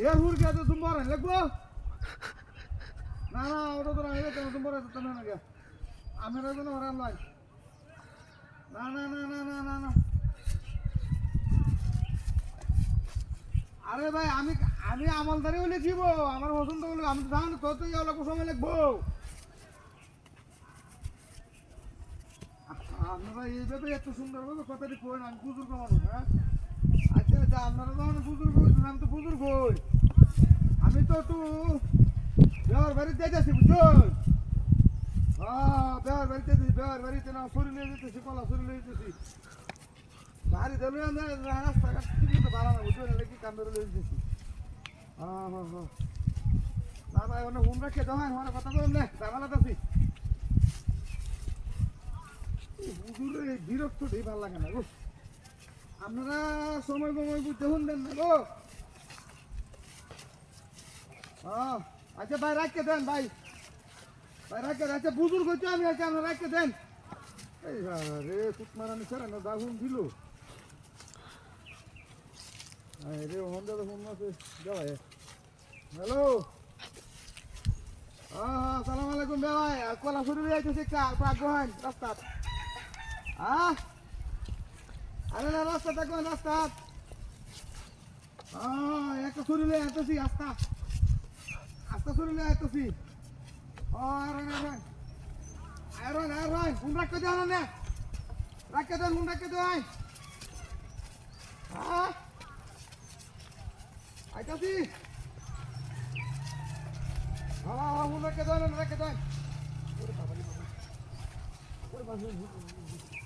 এ হুর কে তো তুমি বড় লাগবো না না ওটা তো আমি তো তুমি বড় তো না গে আমি রইব না, ওরা লাই না না না না না না না। আরে ভাই, আমি আমি আমলদারিও লিখিব আমার পছন্দ হলো আমি তো জানি তো তো ইয়াও সময় লিখব আপনারা এইভাবে এত সুন্দরভাবে কথাটি কই আমি বুজুর্গ মানুষ হ্যাঁ? আচ্ছা আচ্ছা আপনারা যখন বুজুর্গ হয়েছেন আমি তো বুজুর্গ হই আমি তো একটু বেহার বাড়িতে যাইতেছি বুঝছেন হ্যাঁ বেহার বাড়িতে যাইতেছি বেহার বাড়িতে না শরীর নিয়ে যেতেছি কলা শরীর নিয়ে যেতেছি বাড়ি দিলে রাস্তাঘাট ঠিক মতো ভালো না বুঝছেন এলে কি কাম ধরে লিয়ে যেতেছি হ্যাঁ হ্যাঁ হ্যাঁ না, ভাই অনেক হুম রাখে দেওয়া আমার কথা বলুন না জামালাত আছি। হুজুরে এই বিরক্তটাই ভালো লাগে না আপনারা সময় সময় বুঝতে শুনবেন না গো। হ্যাঁ আচ্ছা ভাই, রাখতে দেন ভাই। ভাই দেন। আচ্ছা বুজুর্গ হচ্ছে আমি আচ্ছা আপনারা রাখতে দেন। রে কুটমারানি ছেড়ে না দাহুন দিল রে হোন্ডা তো ফোন আছে। দেওয়া হ্যালো? হ্যাঁ সালাম আলাইকুম ভাই। কলা শুরু হয়ে যাইতেছে প্রাগ্রহান রাস্তা হ্যাঁ আরে না, রাস্তা দেখো রাস্তা। একটা শরীরে আইতেছি, আস্তা। আস্তা আরে না আয়রন আয়রন ফোন রাখতে দেন না। রাখতে দেন ফোন রাখতে দেন হ্যাঁ আইতেছি। হ্যাঁ হ্যাঁ ফোন রাখতে দেন রাখতে দেন ওরে বাবা ওরে বাবা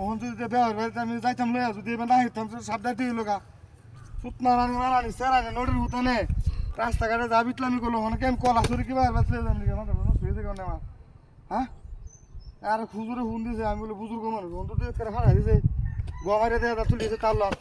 ওহন যদি ব্যবহার বাড়িতে আমি যাইতাম লইয়া, যদি এবার না হইতাম সাবধান দিয়ে লোকা সুত মারানি মারানি সেরানি নড়ির হুতানে রাস্তাঘাটে যা বিটলামি করল ওখানে আমি কলা সরি কিবা বাঁচলে যাম নাকি আমার শুয়ে দেখো না হ্যাঁ? আর খুজুরে হুন দিছে, আমি বলে, বুজুর্গ মানুষ, অন্তত হারা দিছে। মারিয়ে দেয়া তুলিয়েছে তার লগ